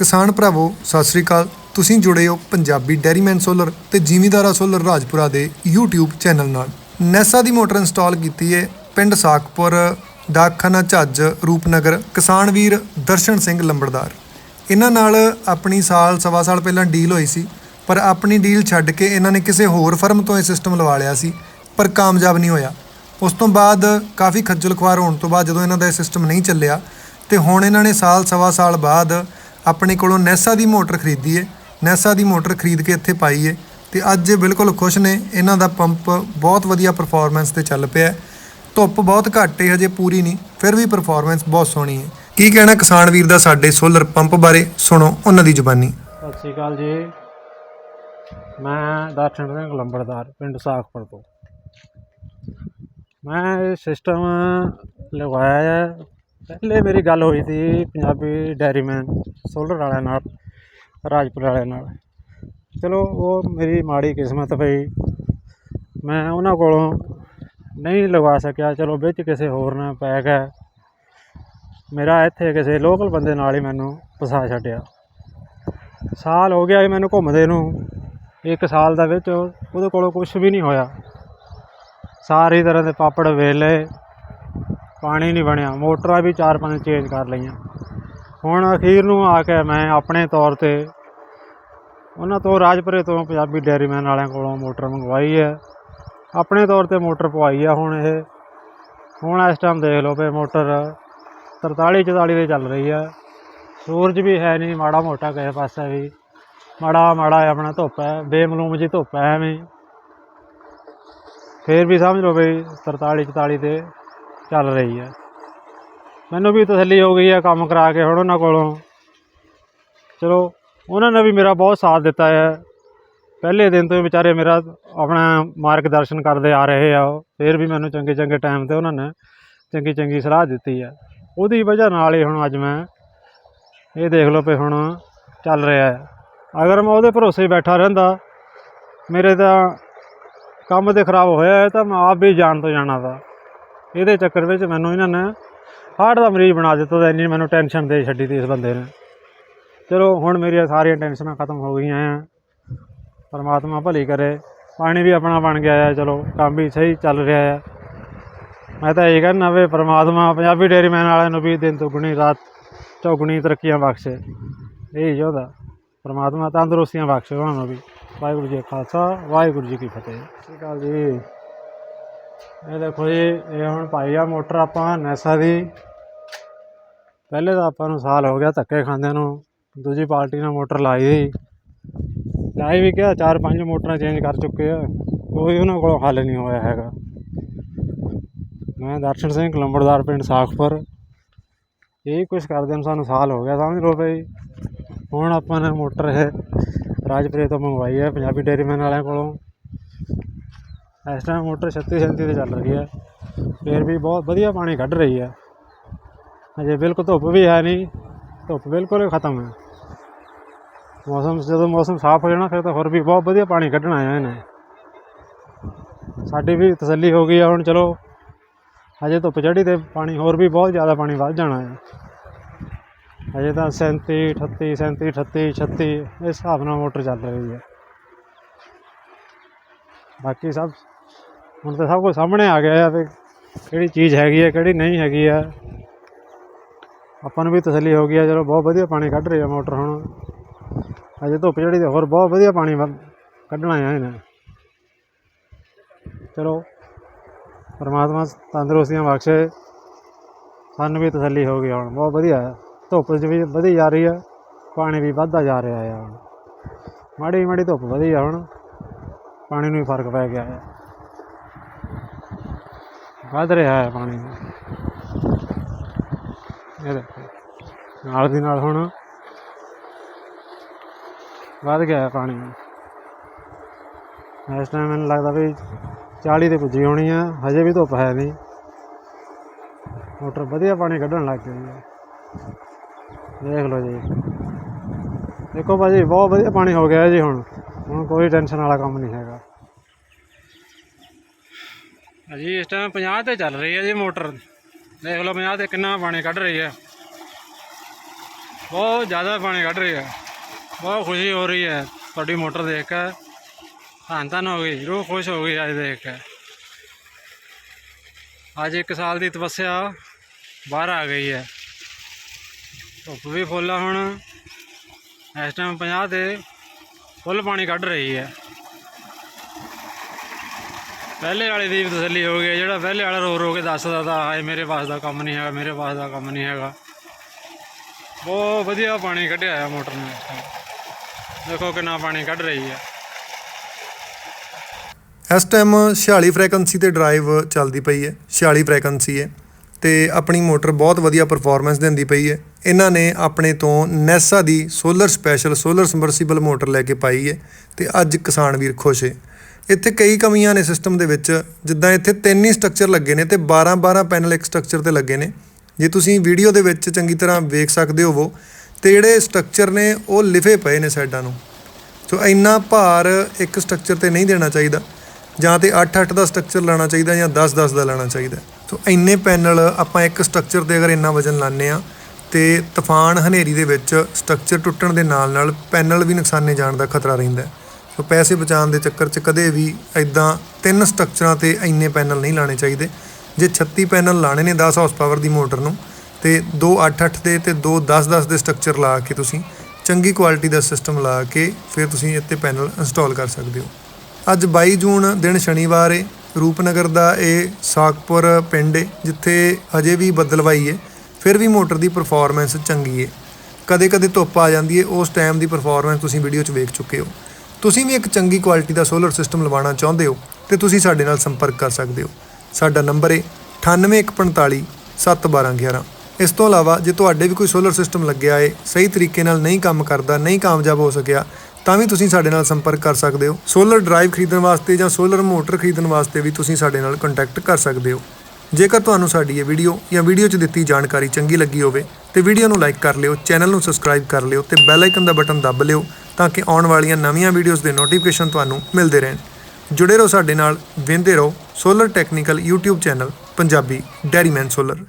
ਕਿਸਾਨ ਭਰਾਵੋ, ਸਤਿ ਸ੍ਰੀ ਅਕਾਲ। ਤੁਸੀਂ ਜੁੜੇ ਹੋ ਪੰਜਾਬੀ ਡੈਰੀਮੈਨ ਸੋਲਰ ਤੇ ਜ਼ਿਮੀਦਾਰਾ ਸੋਲਰ ਰਾਜਪੁਰਾ ਦੇ YouTube ਚੈਨਲ ਨਾਲ। ਨੈਸਾ ਦੀ ਮੋਟਰ ਇੰਸਟਾਲ ਕੀਤੀ ਹੈ ਪਿੰਡ ਸਾਕਪੁਰ ਡਾਕਖਾਨਾ ਝੱਜ, ਰੂਪਨਗਰ, ਕਿਸਾਨ ਵੀਰ ਦਰਸ਼ਨ ਸਿੰਘ ਲੰਬੜਦਾਰ। ਇਹਨਾਂ ਨਾਲ ਆਪਣੀ ਸਾਲ, ਸਵਾ ਸਾਲ ਪਹਿਲਾਂ ਡੀਲ ਹੋਈ ਸੀ, ਪਰ ਆਪਣੀ ਡੀਲ ਛੱਡ ਕੇ ਇਹਨਾਂ ਨੇ ਕਿਸੇ ਹੋਰ ਫਰਮ ਤੋਂ ਇਹ ਸਿਸਟਮ ਲਵਾ ਲਿਆ ਸੀ, ਪਰ ਕਾਮਯਾਬ ਨਹੀਂ ਹੋਇਆ। ਉਸ ਤੋਂ ਬਾਅਦ ਕਾਫੀ ਖੱਜਲ ਖੁਆਰ ਹੋਣ ਤੋਂ ਬਾਅਦ ਜਦੋਂ ਇਹਨਾਂ ਦਾ ਇਹ ਸਿਸਟਮ ਨਹੀਂ ਚੱਲਿਆ, ਤੇ ਹੁਣ ਇਹਨਾਂ ਨੇ ਸਾਲ, ਸਵਾ ਸਾਲ ਬਾਅਦ ਆਪਣੇ ਕੋਲੋਂ ਨੈਸਾ ਦੀ ਮੋਟਰ ਖਰੀਦੀ ਹੈ ਨੈਸਾ ਦੀ ਮੋਟਰ ਖਰੀਦ ਕੇ ਇੱਥੇ ਪਾਈ ਹੈ ਤੇ ਅੱਜ ਇਹ ਬਿਲਕੁਲ ਖੁਸ਼ ਨੇ, ਇਹਨਾਂ ਦਾ ਪੰਪ ਬਹੁਤ ਵਧੀਆ ਪਰਫਾਰਮੈਂਸ ਤੇ ਚੱਲ ਪਿਆ ਧੁੱਪ ਬਹੁਤ ਘੱਟ ਏ, ਹਜੇ ਪੂਰੀ ਨਹੀਂ, ਫਿਰ ਵੀ ਪਰਫਾਰਮੈਂਸ ਬਹੁਤ ਸੋਹਣੀ ਹੈ ਕੀ ਕਹਿਣਾ ਕਿਸਾਨ ਵੀਰ ਦਾ ਸਾਡੇ ਸੋਲਰ ਪੰਪ ਬਾਰੇ? ਸੁਣੋ ਉਹਨਾਂ ਦੀ ਜ਼ੁਬਾਨੀ। ਸਤਿ ਸ਼੍ਰੀ ਅਕਾਲ ਜੀ। ਮੈਂ ਦਰਸ਼ਨ ਸਿੰਘ ਲੰਬੜਦਾਰ, ਪਿੰਡ ਸਾਖਪੁਰ ਤੋਂ। ਮੈਂ ਇਹ ਸਿਸਟਮ ਲਗਵਾਇਆ ਹੈ ਪਹਿਲੇ ਮੇਰੀ ਗੱਲ ਹੋਈ ਸੀ ਪੰਜਾਬੀ ਡੈਰੀਮੈਨ ਸੋਲਰ ਵਾਲਿਆਂ ਨਾਲ, ਰਾਜਪੁਰ ਵਾਲਿਆਂ ਨਾਲ। ਚਲੋ, ਉਹ ਮੇਰੀ ਮਾੜੀ ਕਿਸਮਤ ਪਈ। ਮੈਂ ਉਹਨਾਂ ਕੋਲੋਂ ਨਹੀਂ ਲਗਵਾ ਸਕਿਆ। ਚਲੋ, ਵਿੱਚ ਕਿਸੇ ਹੋਰ ਨੇ ਪੈ ਗਿਆ ਮੇਰਾ ਇੱਥੇ ਕਿਸੇ ਲੋਕਲ ਬੰਦੇ ਨਾਲ ਹੀ ਮੈਨੂੰ ਫਸਾ ਛੱਡਿਆ। ਸਾਲ ਹੋ ਗਿਆ ਮੈਨੂੰ ਘੁੰਮਦੇ ਨੂੰ। ਇੱਕ ਸਾਲ ਦਾ ਵਿੱਚ ਉਹਦੇ ਕੋਲੋਂ ਕੁਝ ਵੀ ਨਹੀਂ ਹੋਇਆ। ਸਾਰੀ ਤਰ੍ਹਾਂ ਦੇ ਪਾਪੜ ਵੇਲੇ ਪਾਣੀ ਨਹੀਂ ਬਣਿਆ। ਮੋਟਰਾਂ ਵੀ ਚਾਰ ਪੰਜ ਚੇਂਜ ਕਰ ਲਈਆਂ। ਹੁਣ ਅਖੀਰ ਨੂੰ ਆ ਕੇ ਮੈਂ ਆਪਣੇ ਤੌਰ ਤੇ ਉਹਨਾਂ ਤੋਂ ਰਾਜਪੁਰੇ ਤੋਂ ਪੰਜਾਬੀ ਡੈਰੀਮੈਨ ਵਾਲਿਆਂ ਕੋਲੋਂ ਮੋਟਰ ਮੰਗਵਾਈ ਹੈ। ਆਪਣੇ ਤੌਰ ਤੇ ਮੋਟਰ ਪਵਾਈ ਆ ਹੁਣ ਇਹ। ਹੁਣ ਇਸ ਟਾਈਮ ਦੇਖ ਲਓ ਵੀ ਮੋਟਰ 43 44 ਦੇ ਚੱਲ ਰਹੀ ਆ। ਸੂਰਜ ਵੀ ਹੈ ਨਹੀਂ, ਮਾੜਾ ਮੋਟਾ ਕਿਸੇ ਪਾਸੇ ਵੀ। ਮਾੜਾ ਮਾੜਾ ਜਿਹਾ ਆਪਣਾ ਧੁੱਪ ਹੈ, ਬੇਮਲੂਮ ਜੀ ਧੁੱਪ ਹੈ ਐਵੇਂ। ਹੀ। ਫੇਰ ਵੀ ਸਮਝ ਲਓ ਬਈ 43 44 ਤੇ ਚੱਲ ਰਹੀ ਹੈ ਮੈਨੂੰ ਵੀ ਤਸੱਲੀ ਹੋ ਗਈ ਹੈ ਕੰਮ ਕਰਾ ਕੇ ਹੁਣ ਉਹਨਾਂ ਕੋਲੋਂ। ਚਲੋ, ਉਹਨਾਂ ਨੇ ਵੀ ਮੇਰਾ ਬਹੁਤ ਸਾਥ ਦਿੱਤਾ ਹੈ। ਪਹਿਲੇ ਦਿਨ ਤੋਂ ਹੀ ਵਿਚਾਰੇ ਮੇਰਾ ਆਪਣਾ ਮਾਰਗਦਰਸ਼ਨ ਕਰਦੇ ਆ ਰਹੇ ਆ ਉਹ। ਫੇਰ ਵੀ ਮੈਨੂੰ ਚੰਗੇ ਚੰਗੇ ਟਾਈਮ ਤੇ ਉਹਨਾਂ ਨੇ ਚੰਗੀ ਚੰਗੀ ਸਲਾਹ ਦਿੱਤੀ ਹੈ ਉਹਦੀ ਵਜ੍ਹਾ ਨਾਲ ਹੀ ਹੁਣ ਅੱਜ ਮੈਂ ਇਹ ਦੇਖ ਲਓ ਵੀ ਹੁਣ ਚੱਲ ਰਿਹਾ ਹੈ। ਅਗਰ ਮੈਂ ਉਹਦੇ ਭਰੋਸੇ ਬੈਠਾ ਰਹਿੰਦਾ, ਮੇਰੇ ਤਾਂ ਕੰਮ ਤੇ ਖਰਾਬ ਹੋਇਆ ਹੈ ਤਾਂ ਮੈਂ ਆਪ ਵੀ ਜਾਣ ਤੋਂ ਜਾਣਾ ਤਾ ਇਹਦੇ ਚੱਕਰ ਵਿੱਚ ਮੈਨੂੰ ਇਹਨਾਂ ਨੇ ਹਾਰਟ ਦਾ ਮਰੀਜ਼ ਬਣਾ ਦਿੱਤਾ ਤਾਂ ਇੰਨੀ ਮੈਨੂੰ ਟੈਨਸ਼ਨ ਦੇ ਛੱਡੀ ਤੀ ਇਸ ਬੰਦੇ ਨੇ। ਚਲੋ, ਹੁਣ ਮੇਰੀਆਂ ਸਾਰੀਆਂ ਟੈਨਸ਼ਨਾਂ ਖਤਮ ਹੋ ਗਈਆਂ ਆ। ਪਰਮਾਤਮਾ ਭਲੀ ਕਰੇ। ਪਾਣੀ ਵੀ ਆਪਣਾ ਬਣ ਗਿਆ ਆ। ਚਲੋ, ਕੰਮ ਵੀ ਸਹੀ ਚੱਲ ਰਿਹਾ ਆ। ਮੈਂ ਤਾਂ ਇਹ ਕਹਿੰਦਾ ਵੀ ਪਰਮਾਤਮਾ ਪੰਜਾਬੀ ਡੇਅਰੀਮੈਨ ਵਾਲਿਆਂ ਨੂੰ ਵੀ ਦਿਨ, ਦੁੱਗਣੀ, ਰਾਤ ਚੌਗੁਣੀ ਤਰੱਕੀਆਂ ਬਖਸ਼ੇ। ਇਹ ਚਾਹੁੰਦਾ ਪਰਮਾਤਮਾ ਤੰਦਰੁਸਤੀਆਂ ਬਖਸ਼ੇ ਉਹਨਾਂ ਨੂੰ ਵੀ। ਵਾਹਿਗੁਰੂ ਜੀ ਖਾਲਸਾ, ਵਾਹਿਗੁਰੂ ਜੀ ਕੀ ਫਤਿਹ। ਸਤਿ ਸ਼੍ਰੀ ਅਕਾਲ ਜੀ। ਇਹ ਦੇਖੋ ਜੀ, ਇਹ ਹੁਣ ਪਾਈ ਆ ਮੋਟਰ ਆਪਾਂ ਨੈਸਾ ਦੀ। ਪਹਿਲੇ ਤਾਂ ਆਪਾਂ ਨੂੰ ਸਾਲ ਹੋ ਗਿਆ ਧੱਕੇ ਖਾਂਦਿਆਂ ਨੂੰ, ਦੂਜੀ ਪਾਰਟੀ ਨਾਲ ਮੋਟਰ ਲਾਈ ਸੀ। ਲਾਈ ਵੀ ਕਿਹਾ, ਚਾਰ ਪੰਜ ਮੋਟਰਾਂ ਚੇਂਜ ਕਰ ਚੁੱਕੇ ਆ, ਕੋਈ ਉਹਨਾਂ ਕੋਲੋਂ ਹੱਲ ਨਹੀਂ ਹੋਇਆ ਹੈਗਾ। ਮੈਂ ਦਰਸ਼ਨ ਸਿੰਘ, ਲੰਬੜਦਾਰ ਪਿੰਡ ਸਾਖਪੁਰ। ਇਹ ਕੁਛ ਕਰਦੇ ਨੂੰ ਸਾਨੂੰ ਸਾਲ ਹੋ ਗਿਆ, ਸਮਝ ਲਓ ਬਈ। ਹੁਣ ਆਪਾਂ ਨੇ ਮੋਟਰ ਇਹ ਰਾਜਪੁਰੇ ਤੋਂ ਮੰਗਵਾਈ ਹੈ, ਪੰਜਾਬੀ ਡੇਅਰੀਮੈਨ ਵਾਲਿਆਂ ਕੋਲੋਂ। ਇਸ ਟਾਈਮ ਮੋਟਰ 36 37 ਤੇ ਚੱਲ ਰਹੀ ਹੈ। ਫਿਰ ਵੀ ਬਹੁਤ ਵਧੀਆ ਪਾਣੀ ਕੱਢ ਰਹੀ ਹੈ। ਅਜੇ ਬਿਲਕੁਲ ਧੁੱਪ ਵੀ ਹੈ ਨਹੀਂ। ਧੁੱਪ ਬਿਲਕੁਲ ਖਤਮ ਹੈ। ਮੌਸਮ, ਜਦੋਂ ਮੌਸਮ ਸਾਫ਼ ਹੋ ਜਾਣਾ, ਫਿਰ ਤਾਂ ਹੋਰ ਵੀ ਬਹੁਤ ਵਧੀਆ ਪਾਣੀ ਕੱਢਣਾ ਆ ਇਹਨੇ। ਸਾਡੀ ਵੀ ਤਸੱਲੀ ਹੋ ਗਈ ਆ ਹੁਣ, ਚਲੋ। ਹਜੇ ਧੁੱਪ ਚੜ੍ਹੀ ਤੇ ਪਾਣੀ, ਹੋਰ ਵੀ ਬਹੁਤ ਜ਼ਿਆਦਾ ਪਾਣੀ ਵੱਧ ਜਾਣਾ ਹੈ। ਹਜੇ ਤਾਂ 37 38 37 38 36 ਇਸ ਹਿਸਾਬ ਨਾਲ ਮੋਟਰ ਚੱਲ ਰਹੀ ਹੈ। ਬਾਕੀ ਸਭ ਹੁਣ ਤਾਂ ਸਭ ਕੁਝ ਸਾਹਮਣੇ ਆ ਗਿਆ ਆ ਵੀ ਕਿਹੜੀ ਚੀਜ਼ ਹੈਗੀ ਹੈ ਕਿਹੜੀ ਨਹੀਂ ਹੈਗੀ ਹੈ ਆਪਾਂ ਨੂੰ ਵੀ ਤਸੱਲੀ ਹੋ ਗਈ ਹੈ ਚਲੋ ਬਹੁਤ ਵਧੀਆ ਪਾਣੀ ਕੱਢ ਰਿਹਾ ਮੋਟਰ ਹੁਣ। ਅਜੇ ਧੁੱਪ ਜਿਹੜੀ ਤੇ ਹੋਰ ਬਹੁਤ ਵਧੀਆ ਪਾਣੀ ਵ- ਕੱਢਣਾ ਆ ਇਹਨੇ। ਚਲੋ, ਪਰਮਾਤਮਾ ਤੰਦਰੁਸਤੀਆਂ ਬਖਸ਼ੇ। ਸਾਨੂੰ ਵੀ ਤਸੱਲੀ ਹੋ ਗਈ ਹੁਣ, ਬਹੁਤ ਵਧੀਆ ਹੈ ਧੁੱਪ 'ਚ ਵੀ ਵਧੀ ਜਾ ਰਹੀ ਹੈ ਪਾਣੀ ਵੀ ਵੱਧਦਾ ਜਾ ਰਿਹਾ ਆ ਹੁਣ। ਮਾੜੀ ਮਾੜੀ ਧੁੱਪ ਵਧੀ ਆ ਹੁਣ, ਪਾਣੀ ਨੂੰ ਵੀ ਫ਼ਰਕ ਪੈ ਗਿਆ ਹੈ ਵੱਧ ਰਿਹਾ ਹੈ ਪਾਣੀ। ਇਹ ਦੇਖੋ, ਨਾਲ ਦੀ ਨਾਲ ਹੁਣ ਵੱਧ ਗਿਆ ਹੈ ਪਾਣੀ। ਇਸ ਟਾਈਮ ਮੈਨੂੰ ਲੱਗਦਾ ਵੀ 40 ਤੇ ਪੁੱਜੀ ਹੋਣੀ ਆ, ਹਜੇ ਵੀ ਧੁੱਪ ਹੈ ਨਹੀਂ। ਮੋਟਰ ਵਧੀਆ ਪਾਣੀ ਕੱਢਣ ਲੱਗ ਗਈ ਹੈ। ਦੇਖ ਲਓ ਜੀ। ਦੇਖੋ ਭਾਜੀ, ਬਹੁਤ ਵਧੀਆ ਪਾਣੀ ਹੋ ਗਿਆ ਜੀ ਹੁਣ। ਹੁਣ ਕੋਈ ਟੈਨਸ਼ਨ ਵਾਲਾ ਕੰਮ ਨਹੀਂ ਹੈਗਾ। ਅਜੀ ਇਸ ਟਾਈਮ 50 ਤੇ ਚੱਲ ਰਹੀ ਹੈ ਜੀ ਮੋਟਰ। ਦੇਖ ਲਓ 50 ਤੇ ਕਿੰਨਾ ਪਾਣੀ ਕੱਢ ਰਹੀ ਹੈ। ਬਹੁਤ ਜ਼ਿਆਦਾ ਪਾਣੀ ਕੱਢ ਰਹੀ ਹੈ। ਬਹੁਤ ਖੁਸ਼ੀ ਹੋ ਰਹੀ ਹੈ ਤੁਹਾਡੀ ਮੋਟਰ ਦੇਖ ਕੇ। ਧੰਨ ਧੰਨ ਹੋ ਗਈ ਰੂਹ ਖੁਸ਼ ਹੋ ਗਈ ਅੱਜ ਦੇਖ ਕੇ। ਅੱਜ ਇੱਕ ਸਾਲ ਦੀ ਤਪੱਸਿਆ ਬਾਹਰ ਆ ਗਈ ਹੈ। ਧੁੱਪ ਵੀ ਫੁੱਲ ਹੁਣ। ਇਸ ਟਾਈਮ 50 ਤੇ ਫੁੱਲ ਪਾਣੀ ਕੱਢ ਰਹੀ ਹੈ। ਪਹਿਲੇ ਵਾਲੇ ਦੀ ਵੀ ਤਸੱਲੀ ਹੋ ਗਈ ਜਿਹੜਾ ਪਹਿਲੇ ਵਾਲਾ ਰੋ ਰੋ ਕੇ ਦੱਸਦਾ ਤਾਂ, ਹਾਏ ਮੇਰੇ ਪਾਸ ਦਾ ਕੰਮ ਨਹੀਂ ਹੈਗਾ, ਮੇਰੇ ਪਾਸ ਦਾ ਕੰਮ ਨਹੀਂ ਹੈਗਾ। ਬਹੁਤ ਵਧੀਆ ਪਾਣੀ ਕੱਢਿਆ ਆ ਮੋਟਰ ਨੇ। ਦੇਖੋ ਕਿੰਨਾ ਪਾਣੀ ਕੱਢ ਰਹੀ ਹੈ ਇਸ ਟਾਈਮ 46 ਫ੍ਰੀਕੁਐਂਸੀ ਤੇ ਡਰਾਈਵ ਚੱਲਦੀ ਪਈ ਹੈ 46 ਫ੍ਰੀਕੁਐਂਸੀ ਹੈ, ਤੇ ਆਪਣੀ ਮੋਟਰ ਬਹੁਤ ਵਧੀਆ ਪਰਫਾਰਮੈਂਸ ਦਿੰਦੀ ਪਈ ਹੈ। ਇਹਨਾਂ ਨੇ ਆਪਣੇ ਤੋਂ ਨੈਸਾ ਦੀ solar special solar submersible motor ਲੈ ਕੇ ਪਾਈ ਹੈ, ਤੇ ਅੱਜ ਕਿਸਾਨ ਵੀਰ ਖੁਸ਼ ਹੈ। ਇੱਥੇ ਕਈ ਕਮੀਆਂ ਨੇ ਸਿਸਟਮ ਦੇ ਵਿੱਚ, ਜਿੱਦਾਂ ਇੱਥੇ ਤਿੰਨ ਹੀ ਸਟਰਕਚਰ ਲੱਗੇ ਨੇ ਤੇ 12 12 ਪੈਨਲ ਇੱਕ ਸਟਰਕਚਰ ਤੇ ਲੱਗੇ ਨੇ। ਜੇ ਤੁਸੀਂ ਵੀਡੀਓ ਦੇ ਵਿੱਚ ਚੰਗੀ ਤਰ੍ਹਾਂ ਵੇਖ ਸਕਦੇ ਹੋਵੋ, ਤੇ ਜਿਹੜੇ ਸਟਰਕਚਰ ਨੇ ਉਹ ਲਿਫੇ ਪਏ ਨੇ ਸਾਈਡਾਂ ਨੂੰ। ਸੋ ਇੰਨਾ ਭਾਰ ਇੱਕ ਸਟਰਕਚਰ ਤੇ ਨਹੀਂ ਦੇਣਾ ਚਾਹੀਦਾ, ਜਾਂ ਤੇ 8-8 ਦਾ ਸਟਰਕਚਰ ਲਾਣਾ ਚਾਹੀਦਾ ਜਾਂ 10-10 ਦਾ ਲੈਣਾ ਚਾਹੀਦਾ। ਸੋ ਇੰਨੇ ਪੈਨਲ ਆਪਾਂ ਇੱਕ ਸਟਰਕਚਰ ਤੇ ਅਗਰ ਇੰਨਾ ਵਜਨ ਲਾਣੇ ਆ ਤੇ ਤੂਫਾਨ ਹਨੇਰੀ ਦੇ ਵਿੱਚ ਸਟਰਕਚਰ ਟੁੱਟਣ ਦੇ ਨਾਲ ਨਾਲ ਪੈਨਲ ਵੀ ਨੁਕਸਾਨੇ ਜਾਣ ਦਾ ਖਤਰਾ ਰਹਿੰਦਾ ਹੈ। ਸੋ ਪੈਸੇ ਬਚਾਉਣ ਦੇ ਚੱਕਰ 'ਚ ਕਦੇ ਵੀ ਐਦਾਂ ਤਿੰਨ ਸਟਰਕਚਰਾਂ ਤੇ ਇੰਨੇ ਪੈਨਲ ਨਹੀਂ ਲਾਣੇ ਚਾਹੀਦੇ। ਜੇ 36 ਪੈਨਲ ਲਾਣੇ ਨੇ 10 ਹਾਰਸ ਪਾਵਰ ਦੀ ਮੋਟਰ ਨੂੰ, ਤੇ 2 8-8 ਦੇ ਤੇ 2 10-10 ਦੇ ਸਟਰਕਚਰ ਲਾ ਕੇ ਤੁਸੀਂ ਚੰਗੀ ਕੁਆਲਿਟੀ ਦਾ ਸਿਸਟਮ ਲਾ ਕੇ ਫਿਰ ਤੁਸੀਂ ਇੱਥੇ ਪੈਨਲ ਇੰਸਟਾਲ ਕਰ ਸਕਦੇ ਹੋ। ਅੱਜ 22 ਜੂਨ ਦਿਨ ਸ਼ਨੀਵਾਰ ਏ, ਰੂਪਨਗਰ ਦਾ ਇਹ ਸਾਕਪੁਰ ਪਿੰਡ ਏ, ਜਿੱਥੇ ਹਜੇ ਵੀ ਬਦਲਵਾਈ ਹੈ ਫਿਰ ਵੀ ਮੋਟਰ ਦੀ ਪਰਫਾਰਮੈਂਸ ਚੰਗੀ ਹੈ ਕਦੇ ਕਦੇ ਧੁੱਪ ਆ ਜਾਂਦੀ ਹੈ ਉਸ ਟਾਈਮ ਦੀ ਪਰਫਾਰਮੈਂਸ ਤੁਸੀਂ ਵੀਡੀਓ 'ਚ ਵੇਖ ਚੁੱਕੇ ਹੋ। ਤੁਸੀਂ ਵੀ ਇੱਕ ਚੰਗੀ ਕੁਆਲਿਟੀ ਦਾ ਸੋਲਰ ਸਿਸਟਮ ਲਵਾਉਣਾ ਚਾਹੁੰਦੇ ਹੋ, ਤੇ ਤੁਸੀਂ ਸਾਡੇ ਨਾਲ ਸੰਪਰਕ ਕਰ ਸਕਦੇ ਹੋ। ਸਾਡਾ ਨੰਬਰ ਏ 9845 71211 ਇਸ ਤੋਂ ਇਲਾਵਾ, ਜੇ ਤੁਹਾਡੇ ਵੀ ਕੋਈ ਸੋਲਰ ਸਿਸਟਮ ਲੱਗਿਆ ਏ, ਸਹੀ ਤਰੀਕੇ ਨਾਲ ਨਹੀਂ ਕੰਮ ਕਰਦਾ, ਨਹੀਂ ਕਾਮਯਾਬ ਹੋ ਸਕਿਆ, ਤਾਂ ਵੀ ਤੁਸੀਂ ਸਾਡੇ ਨਾਲ ਸੰਪਰਕ ਕਰ ਸਕਦੇ ਹੋ। ਸੋਲਰ ਡਰਾਈਵ ਖਰੀਦਣ ਵਾਸਤੇ ਜਾਂ ਸੋਲਰ ਮੋਟਰ ਖਰੀਦਣ ਵਾਸਤੇ ਵੀ ਤੁਸੀਂ ਸਾਡੇ ਨਾਲ ਕੰਟੈਕਟ ਕਰ ਸਕਦੇ ਹੋ। ਜੇਕਰ ਤੁਹਾਨੂੰ ਸਾਡੀ ਇਹ ਵੀਡੀਓ ਜਾਂ ਵੀਡੀਓ 'ਚ ਦਿੱਤੀ ਜਾਣਕਾਰੀ ਚੰਗੀ ਲੱਗੀ ਹੋਵੇ, ਤੇ ਵੀਡੀਓ ਨੂੰ ਲਾਈਕ ਕਰ ਲਿਓ ਚੈਨਲ ਨੂੰ ਸਬਸਕ੍ਰਾਈਬ ਕਰ ਲਿਓ, ਤੇ ਬੈਲ ਆਈਕਨ ਦਾ ਬਟਨ ਦੱਬ ਲਿਓ ਤਾਂ ਕਿ ਆਉਣ ਵਾਲੀਆਂ ਨਵੀਆਂ ਵੀਡੀਓਜ਼ ਦੇ ਨੋਟੀਫਿਕੇਸ਼ਨ ਤੁਹਾਨੂੰ ਮਿਲਦੇ ਰਹਿਣ। ਜੁੜੇ ਰਹੋ ਸਾਡੇ ਨਾਲ ਵੇਂਦੇ ਰਹੋ solar technical YouTube channel Punjabi dairyman solar.